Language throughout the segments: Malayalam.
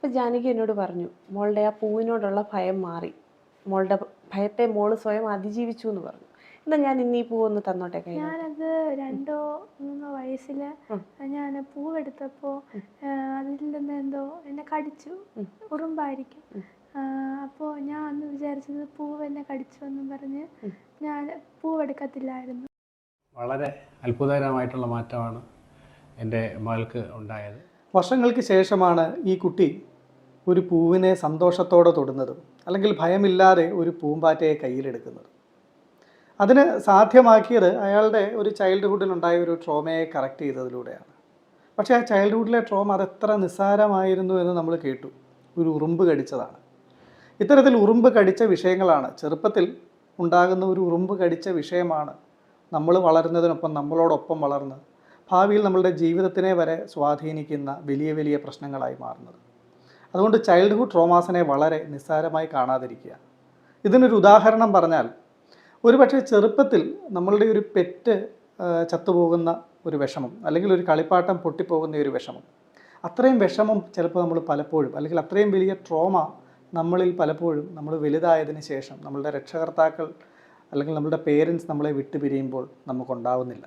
അപ്പോൾ ജാനകി എന്നോട് പറഞ്ഞു മോളുടെ ആ പൂവിനോടുള്ള ഭയം മാറി. മോളുടെ ഭയത്തെ മോൾ സ്വയം അതിജീവിച്ചു എന്ന് പറഞ്ഞു. എന്നാ ഞാൻ ഇന്ന് ഈ പൂവൊന്ന് തന്നോട്ടെ ഞാനത് രണ്ടോ മൂന്നോ വയസ്സിൽ ഞാൻ പൂവെടുത്തപ്പോൾ അതിൽ നിന്ന് എന്തോ എന്നെ കടിച്ചു. ഉറുമ്പായിരിക്കും. അപ്പോൾ ഞാൻ അന്ന് വിചാരിച്ചത് പൂവ് എന്നെ കടിച്ചു എന്നും പറഞ്ഞ് ഞാൻ പൂവെടുക്കത്തില്ലായിരുന്നു. വളരെ അത്ഭുതകരമായിട്ടുള്ള മാറ്റമാണ് എന്റെ മകൾക്ക് ഉണ്ടായത്. വർഷങ്ങൾക്ക് ശേഷമാണ് ഈ കുട്ടി ഒരു പൂവിനെ സന്തോഷത്തോടെ തൊടുന്നതും അല്ലെങ്കിൽ ഭയമില്ലാതെ ഒരു പൂമ്പാറ്റയെ കയ്യിലെടുക്കുന്നത്. അതിന് സാധ്യമാക്കിയത് അയാളുടെ ഒരു ചൈൽഡ്ഹുഡിലുണ്ടായ ഒരു ട്രോമയെ കറക്റ്റ് ചെയ്തതിലൂടെയാണ്. പക്ഷേ ആ ചൈൽഡ്ഹുഡിലെ ട്രോമ അതെത്ര നിസ്സാരമായിരുന്നു എന്ന് നമ്മൾ കേട്ടു. ഒരു ഉറുമ്പ് കടിച്ചതാണ്. ഇത്തരത്തിൽ ഉറുമ്പ് കടിച്ച വിഷയങ്ങളാണ് ചെറുപ്പത്തിൽ ഉണ്ടാകുന്ന ഒരു ഉറുമ്പ് കടിച്ച വിഷയമാണ് നമ്മൾ വളരുന്നതിനൊപ്പം നമ്മളോടൊപ്പം വളർന്ന് ഭാവിയിൽ നമ്മളുടെ ജീവിതത്തിനെ വരെ സ്വാധീനിക്കുന്ന വലിയ വലിയ പ്രശ്നങ്ങളായി മാറുന്നത്. അതുകൊണ്ട് ചൈൽഡ്ഹുഡ് ട്രോമാസിനെ വളരെ നിസ്സാരമായി കാണാതിരിക്കുക. ഇതിനൊരു ഉദാഹരണം പറഞ്ഞാൽ ഒരുപക്ഷെ ചെറുപ്പത്തിൽ നമ്മളുടെ ഒരു പെറ്റ് ചത്തുപോകുന്ന ഒരു വിഷമം അല്ലെങ്കിൽ ഒരു കളിപ്പാട്ടം പൊട്ടിപ്പോകുന്ന ഒരു വിഷമം. അത്രയും വിഷമം ചിലപ്പോൾ നമ്മൾ പലപ്പോഴും അല്ലെങ്കിൽ അത്രയും വലിയ ട്രോമ നമ്മളിൽ പലപ്പോഴും നമ്മൾ വലുതായതിന് ശേഷം നമ്മളുടെ രക്ഷകർത്താക്കൾ അല്ലെങ്കിൽ നമ്മളുടെ പേരൻസ് നമ്മളെ വിട്ടുപിരിയുമ്പോൾ നമുക്കുണ്ടാവുന്നില്ല.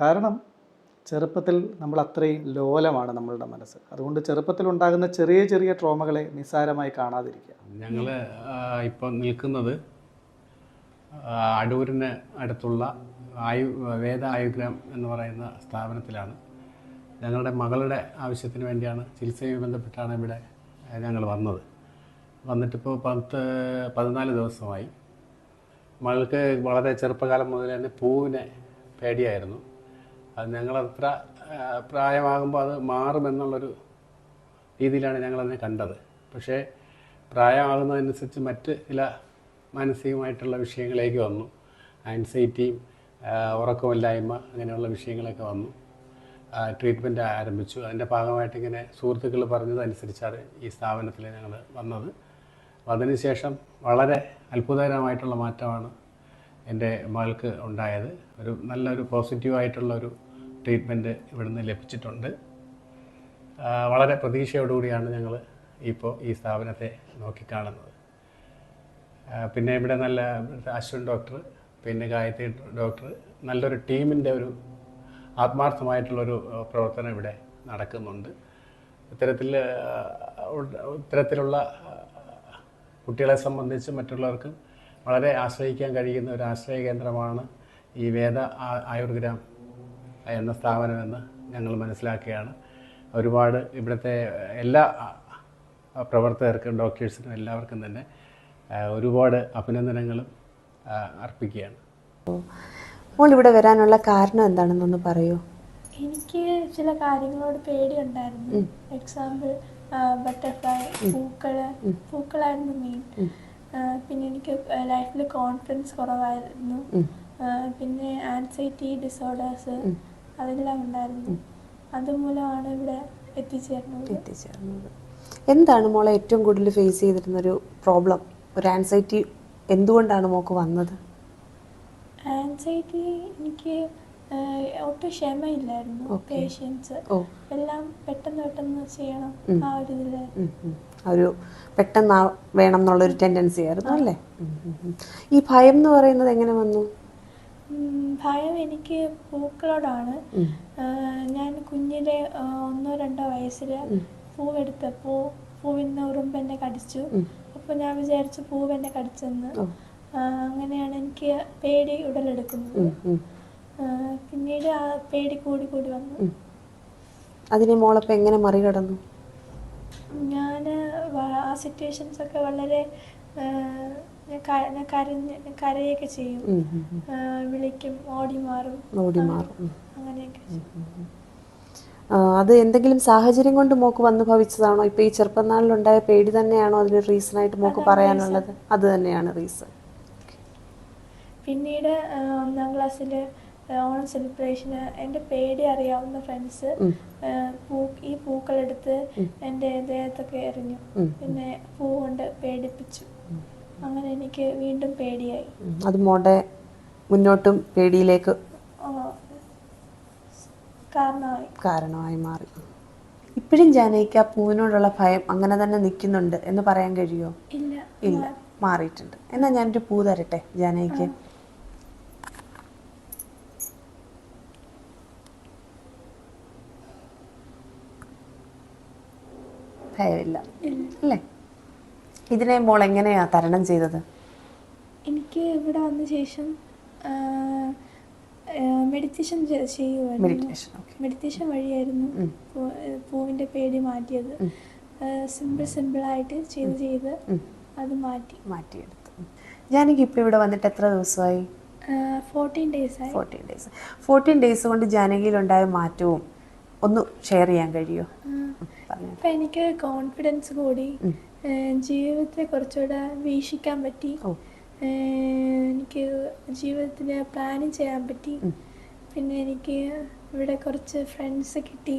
കാരണം ചെറുപ്പത്തിൽ നമ്മൾ അത്രയും ലോലമാണ് നമ്മളുടെ മനസ്സ്. അതുകൊണ്ട് ചെറുപ്പത്തിൽ ഉണ്ടാകുന്ന ചെറിയ ചെറിയ ട്രോമകളെ നിസ്സാരമായി കാണാതിരിക്കുക. ഞങ്ങൾ ഇപ്പോൾ നിൽക്കുന്നത് അടൂരിന് അടുത്തുള്ള ആയു വേദ ആയുഗ്രാം എന്ന് പറയുന്ന സ്ഥാപനത്തിലാണ്. ഞങ്ങളുടെ മകളുടെ ആവശ്യത്തിന് വേണ്ടിയാണ് ചികിത്സയുമായി ബന്ധപ്പെട്ടാണ് ഇവിടെ ഞങ്ങൾ വന്നത്. വന്നിട്ടിപ്പോൾ പത്ത് പതിനാല് ദിവസമായി. മകൾക്ക് വളരെ ചെറുപ്പകാലം മുതൽ തന്നെ പൂവിനെ പേടിയായിരുന്നു. അത് ഞങ്ങളത്ര പ്രായമാകുമ്പോൾ അത് മാറുമെന്നുള്ളൊരു രീതിയിലാണ് ഞങ്ങളതിനെ കണ്ടത്. പക്ഷേ പ്രായമാകുന്നതനുസരിച്ച് മറ്റ് ചില മാനസികമായിട്ടുള്ള വിഷയങ്ങളിലേക്ക് വന്നു. ആൻസൈറ്റിയും ഉറക്കമില്ലായ്മ അങ്ങനെയുള്ള വിഷയങ്ങളൊക്കെ വന്നു. ട്രീറ്റ്മെന്റ് ആരംഭിച്ചു. അതിന്റെ ഭാഗമായിട്ട് ഇങ്ങനെ സുഹൃത്തുക്കൾ പറഞ്ഞതനുസരിച്ചാണ് ഈ സ്ഥാപനത്തിൽ ഞങ്ങൾ വന്നത്. അതിനുശേഷം വളരെ അത്ഭുതകരമായിട്ടുള്ള മാറ്റമാണ് എന്റെ മകൾക്ക് ഉണ്ടായത്. ഒരു നല്ലൊരു പോസിറ്റീവായിട്ടുള്ള ഒരു ട്രീറ്റ്മെന്റ് ഇവിടുന്ന് ലഭിച്ചിട്ടുണ്ട്. വളരെ പ്രതീക്ഷയോടുകൂടിയാണ് ഞങ്ങൾ ഇപ്പോൾ ഈ സ്ഥാപനത്തെ നോക്കിക്കാണുന്നത്. പിന്നെ ഇവിടെ നല്ല അശ്വിൻ ഡോക്ടർ പിന്നെ ഗായത്രി ഡോക്ടർ നല്ലൊരു ടീമിന്റെ ഒരു ആത്മാർത്ഥമായിട്ടുള്ളൊരു പ്രവർത്തനം ഇവിടെ നടക്കുന്നുണ്ട്. ഇത്തരത്തിൽ ഇത്തരത്തിലുള്ള കുട്ടികളെ സംബന്ധിച്ച് മറ്റുള്ളവർക്കും വളരെ ആശ്രയിക്കാൻ കഴിയുന്ന ഒരു ആശ്രയ കേന്ദ്രമാണ് ഈ വേദ ആയുർഗ്രാം എന്ന സ്ഥാപനമെന്ന് ഞങ്ങൾ മനസ്സിലാക്കുകയാണ്. ഒരുപാട് ഇവിടുത്തെ എല്ലാ പ്രവർത്തകർക്കും ഡോക്ടേഴ്സിനും എല്ലാവർക്കും തന്നെ ഒരുപാട് അഭിനന്ദനങ്ങളും അർപ്പിക്കുകയാണ്. മോൾ ഇവിടെ വരാനുള്ള കാരണം എന്താണെന്നൊന്ന് പറയൂ. എനിക്ക് ചില കാര്യങ്ങളോട് പേടിയുണ്ടായിരുന്നു. എക്സാമ്പിൾ ബട്ടർഫ്ലൈ പൂക്കൾ പൂക്കളായിരുന്നു മെയിൻ പിന്നെ എനിക്ക് ലൈഫിൽ കോൺഫിഡൻസ് കുറവായിരുന്നു. പിന്നെ ആൻസൈറ്റി ഡിസോർഡേഴ്സ് അതെല്ലാം ഉണ്ടായിരുന്നു. അതുമൂലമാണ് ഇവിടെ എത്തിച്ചേർന്നത്. എത്തിച്ചേർന്നത്. എന്താണ് മോളെ ഏറ്റവും കൂടുതൽ ഫേസ് ചെയ്തിരുന്ന ഒരു പ്രോബ്ലം ഒരു ആൻസൈറ്റി എന്തുകൊണ്ടാണ് മോക്ക് വന്നത്? ആൻസൈറ്റി എനിക്ക് ഒട്ടും ക്ഷമയില്ലായിരുന്നു. പേഷ്യൻസ് എല്ലാം പെട്ടെന്ന് പെട്ടെന്ന് ചെയ്യണം ആ ഒരു. ഒരു പെട്ടെന്ന് വേണം എന്നുള്ളൊരു ടെൻഡൻസി ആയിരുന്നു അല്ലേ. ഈ ഭയം എന്ന് പറയുന്നത് എങ്ങനെ വന്നു? ഭയം എനിക്ക് പൂക്കളോടാണ്. ഞാൻ കുഞ്ഞിലെ ഒന്നോ രണ്ടോ വയസ്സിൽ പൂവെടുത്തപ്പോൾ പൂവിന്ന് ഉറുമ്പ് എന്നെ കടിച്ചു. അപ്പോൾ ഞാൻ വിചാരിച്ചു പൂവ് എന്നെ കടിച്ചെന്ന്. അങ്ങനെയാണ് എനിക്ക് പേടി ഉടലെടുക്കുന്നത്. പിന്നീട് ആ പേടി കൂടി കൂടി വന്നു. അതിനെ മോളപ്പം എങ്ങനെ മറികടന്നു? ഞാൻ ആ സിറ്റുവേഷൻസ് ഒക്കെ വളരെ ഞാൻ കരഞ്ഞ് കരയൊക്കെ ചെയ്യും. വിളിക്കും ഓടി മാറും. ഓടി മാറും. അങ്ങനെയൊക്കെ. അത് എന്തെങ്കിലും സാഹചര്യം കൊണ്ട് മോക്ക് വന്നു ഭവിച്ചതാണോ? ഇപ്പൊ ഈ ചെറുപ്പനാളിലുണ്ടായ പേടി തന്നെയാണോ അതിന് റീസൺ ആയിട്ട് മോക്ക് പറയാനുള്ളത്? അത് തന്നെയാണ് റീസൺ പിന്നീട് ഒന്നാം ക്ലാസ്സിൽ ഓണം സെലിബ്രേഷന് എന്റെ പേടി അറിയാവുന്ന ഫ്രണ്ട്സ് പൂ ഈ പൂക്കളെടുത്ത് എന്റെ ദേഹത്തൊക്കെ എറിഞ്ഞു. പിന്നെ പൂ കൊണ്ട് പേടിപ്പിച്ചു അങ്ങനെ എനിക്ക് വീണ്ടും പേടിയായി. അത് മോടെ മുന്നോട്ടും പേടിയിലേക്ക് കാരണമായി. കാരണമായി മാറി. ഇപ്പോഴും ജാനകിക്ക് ആ പൂവിനോടുള്ള ഭയം അങ്ങനെ തന്നെ നിൽക്കുന്നുണ്ട് എന്ന് പറയാൻ കഴിയുമോ? ഇല്ല ഇല്ല മാറിയിട്ടുണ്ട്. എന്നാൽ ഞാനൊരു പൂ തരട്ടെ ജാനകിക്ക്? ഭയമില്ല. അല്ലേ? ഇതിനെ മോൾ എങ്ങനെയാ തരണം ചെയ്തത്? എനിക്ക് ഇവിടെ വന്ന ശേഷം മെഡിറ്റേഷൻ മെഡിറ്റേഷൻ മെഡിറ്റേഷൻ വഴിയായിരുന്നു പൂവിന്റെ പേടി മാറ്റിയത്. സിമ്പിൾ സിമ്പിൾ ആയിട്ട് ചെയ്ത് ചെയ്ത് അത് മാറ്റി. മാറ്റിയെടുത്തു. ജാനകി ഇപ്പോൾ ഇവിടെ വന്നിട്ട് എത്ര ദിവസമായി? ഫോർട്ടീൻ ആയി. ഫോർട്ടീൻ ഡേയ്സ് ഫോർട്ടീൻ ഡേയ്സ് കൊണ്ട് ജാനകിയിലുണ്ടായ മാറ്റവും ഒന്ന് ഷെയർ ചെയ്യാൻ കഴിയുമോ എനിക്ക് കോൺഫിഡൻസ് കൂടി ജീവിതത്തെ കുറച്ചുകൂടെ വീക്ഷിക്കാൻ പറ്റി. എനിക്ക് ജീവിതത്തിന് പ്ലാനിങ് ചെയ്യാൻ പറ്റി. പിന്നെ എനിക്ക് ഇവിടെ കുറച്ച് ഫ്രണ്ട്സ് കിട്ടി.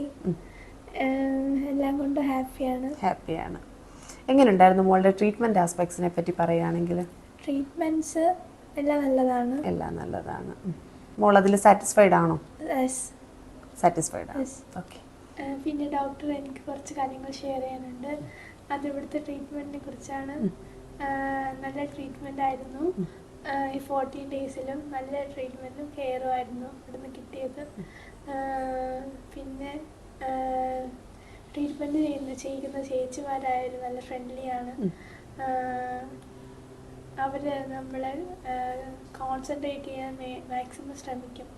എല്ലാം കൊണ്ട് ഹാപ്പിയാണ് ഹാപ്പിയാണ് എങ്ങനെയുണ്ടായിരുന്നു മോളുടെ ട്രീറ്റ്മെന്റ് ആസ്പെക്ട്സിനെ പറ്റി പറയുകയാണെങ്കിൽ? ട്രീറ്റ്മെന്റ്സ് എല്ലാം നല്ലതാണ്. എല്ലാം നല്ലതാണ്. മോൾ അതിൽ സാറ്റിസ്ഫൈഡ് ആണോ. സാറ്റിസ്ഫൈഡ് ആണ്. ഓക്കെ പിന്നെ ഡോക്ടർ എനിക്ക് കുറച്ച് കാര്യങ്ങൾ ഷെയർ ചെയ്യാനുണ്ട്. അത് ഇവിടുത്തെ ട്രീറ്റ്മെന്റിനെ കുറിച്ചാണ്. നല്ല ട്രീറ്റ്മെന്റ് ആയിരുന്നു. ഈ ഫോർട്ടീൻ ഡേയ്സിലും നല്ല ട്രീറ്റ്മെന്റും കെയറും ആയിരുന്നു ഇവിടുന്ന് കിട്ടിയത്. പിന്നെ ട്രീറ്റ്മെന്റ് ചെയ്യുന്ന ചെയ്യുന്ന ചേച്ചിമാരായാലും നല്ല ഫ്രണ്ട്ലിയാണ് അവർ നമ്മളെ കോൺസെൻട്രേറ്റ് ചെയ്യാൻ മാക്സിമം ശ്രമിക്കും.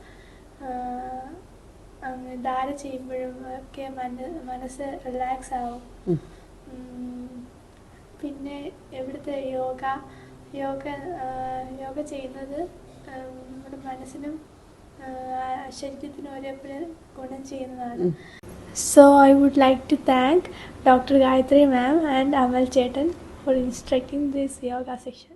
ധാര ചെയ്യുമ്പോഴും ഒക്കെ മന മനസ്സ് റിലാക്സ് ആവും. പിന്നെ ഇവിടുത്തെ യോഗ യോഗ യോഗ ചെയ്യുന്നത് നമ്മുടെ മനസ്സിനും ശരീരത്തിനും ഒരേപോലെ ഗുണം ചെയ്യുന്നതാണ്. So I would like to thank doctor Gayathri ma'am and Amal chettan for instructing this yoga session